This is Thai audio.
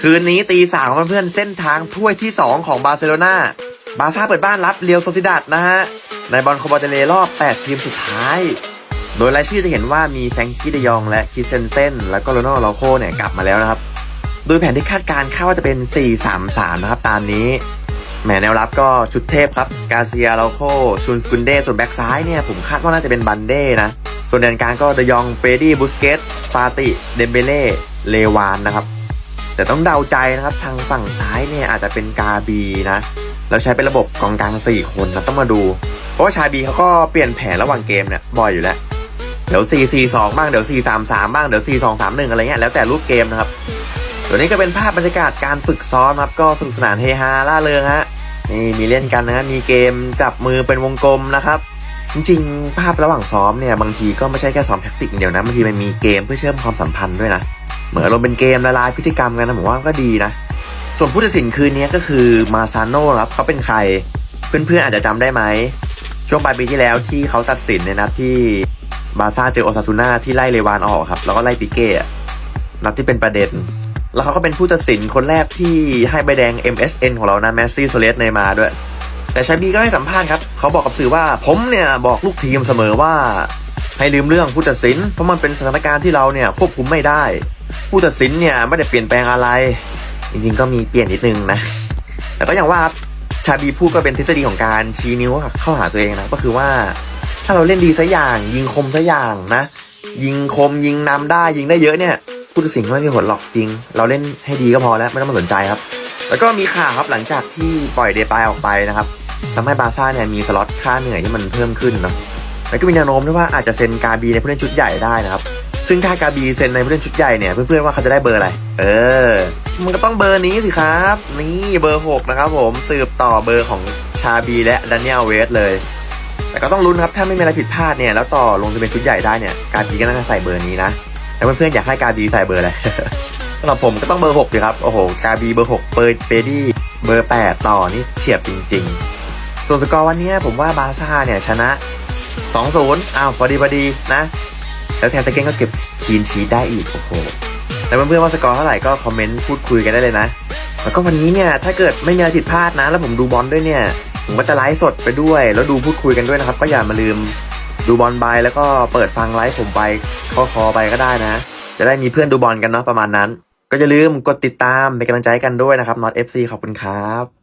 คืนนี้ตีสามเพื่อนๆเส้นทางถ้วยที่ 2 ของบาร์เซโลนาบาซ่าเปิดบ้านรับเรียวโซซิดัดนะฮะ ในบอลโคบาเตเลรอบ 8 ทีมสุดท้าย โดยรายชื่อจะเห็นว่ามีแฟรงกี้เดยองและคิเซนเซนแล้วก็โรนัลโลโคเนี่ยกลับมาแล้วนะครับ โดยแผนที่คาดการณ์คาดว่าจะเป็น 4-3-3 นะครับตามนี้แหมแนวรับก็ชุดเทพครับ กาเซียลาโคชุนสกุนเดส่วนแบ็กซ้ายเนี่ยผมคาดว่าน่าจะเป็นบันเด้นะ ส่วนแดนกลางก็เดยองเปดี้บุสเกตฟาติ เดมเบเล่ เลวานนะครับ แต่ต้องเดาใจนะครับทางฝั่งซ้ายเนี่ยอาจจะเป็นกาบีนะแล้วใช้เป็นระบบกองกลาง 4 คนนะต้องมาดู เพราะว่าชาบีเขาก็เปลี่ยนแผนระหว่างเกมเนี่ยบ่อยอยู่แล้วเดี๋ยว 4-4-2 บ้างเดี๋ยว 4-3-3 บ้างเดี๋ยว 4-2-3-1 อะไรเงี้ยแล้วแต่รูปเกมนะครับส่วนนี้ก็เป็นภาพบรรยากาศการฝึกซ้อมครับก็สนุกสนานเฮฮาล่าเริงฮะนี่มีเล่นกันนะมีเกมจับมือเป็นวงกลมนะครับจริงๆ ภาพระหว่างซ้อมเนี่ยบางทีก็ไม่ใช่แค่ซ้อมแท็กติกเดียวนะบางทีมันมีเกมเพื่อเชื่อมความสัมพันธ์ด้วยนะ เหมือนอารมเป็นเกมละลายพฤติกรรมกันนะผมว่าก็ดีนะ ส่วนผู้ตัดสินคืนนี้ก็คือมาซานโน่ครับเขาเป็นใคร เพื่อนๆอาจจะจำได้ไหม ช่วงปลายปีที่แล้วที่เขาตัดสินในนัดที่บาซ่าเจอโอซาซูน่าที่ไล่เลวานออกครับ แล้วก็ไล่ปิเก้นัดที่เป็นประเด็น แล้วเขาก็เป็นผู้ตัดสินคนแรกที่ให้ใบแดง MSN ของเรานะแมสซี่โซเลสเนมาด้วย แต่ชาบีก็ให้สัมภาษณ์ครับเขาบอกกับสื่อว่าผมเนี่ยบอกลูกทีมเสมอว่าให้ลืมเรื่องผู้ตัดสิน เพราะมันเป็นสถานการณ์ที่เราเนี่ยควบคุมไม่ได้ ผู้ตัดสินเนี่ยไม่ได้เปลี่ยนแปลงอะไร จริงๆ ก็มีเปลี่ยนนิดนึงนะ แต่ก็อย่างว่าชาบีพูดก็เป็นทฤษฎีของการชี้นิ้วเข้าหาตัวเองนะ ก็คือว่า ถ้าเราเล่นดีสักอย่าง ยิงคมสักอย่างนะ ยิงคมยิงนำได้ยิงได้เยอะเนี่ยผู้ตัดสินก็ไม่มีผลหรอกจริง เราเล่นให้ดีก็พอแล้วไม่ต้องมาสนใจครับ แล้วก็มีข่าวครับหลังจากที่ปล่อยเดปายออกไปนะครับทำให้บาซ่าเนี่ยมีสล็อตค่าเหนื่อยที่มันเพิ่มขึ้นเนาะแล้วก็มีแนวโน้มด้วยว่าอาจจะเซ็นกาบีในผู้เล่นชุดใหญ่ได้นะครับ ซึ่งถ้ากาบีเซ็นในผู้เล่นชุดใหญ่เนี่ย เพื่อนๆว่าเขาจะได้เบอร์อะไร เออ มันก็ต้องเบอร์นี้สิครับ นี่เบอร์ 6 นะครับผมสืบต่อเบอร์ของชาบีและดานิเอลเวสเลย แต่ก็ต้องลุ้นครับ ถ้าไม่มีอะไรผิดพลาดเนี่ย แล้วต่อลงจะเป็นชุดใหญ่ได้เนี่ย กาบีก็น่าจะใส่เบอร์นี้นะ แล้วเพื่อนๆอยากให้กาบีใส่เบอร์อะไรสำหรับผมก็ต้องเบอร์6สิครับ โอ้โห กาบีเบอร์6เปอร์เปดี้เบอร์ 8 ต่อนี่เฉียบจริง ๆ ส่วนสกอร์วันนี้ผมว่าบาร์ซ่าเนี่ยชนะ2-0อ้าวพอดีพอดีนะ แล้วแทนสเกนก็เก็บคีนชีทได้อีกโอ้โหแล้วเพื่อนๆว่าสกอร์เท่าไหร่ก็คอมเมนต์พูดคุยกันได้เลยนะ แล้วก็วันนี้เนี่ยถ้าเกิดไม่มีอะไรผิดพลาดนะ แล้วผมดูบอลด้วยเนี่ยผมก็จะไลฟ์สดไปด้วย แล้วดูพูดคุยกันด้วยนะครับ ก็อย่ามาลืมดูบอลไปแล้วก็เปิดฟังไลฟ์ผมไปคอคอไปก็ได้นะ จะได้มีเพื่อนดูบอลกันเนาะประมาณนั้น ก็อย่าลืมกดติดตามเป็นกำลังใจกันด้วยนะครับ Not FC ขอบคุณครับ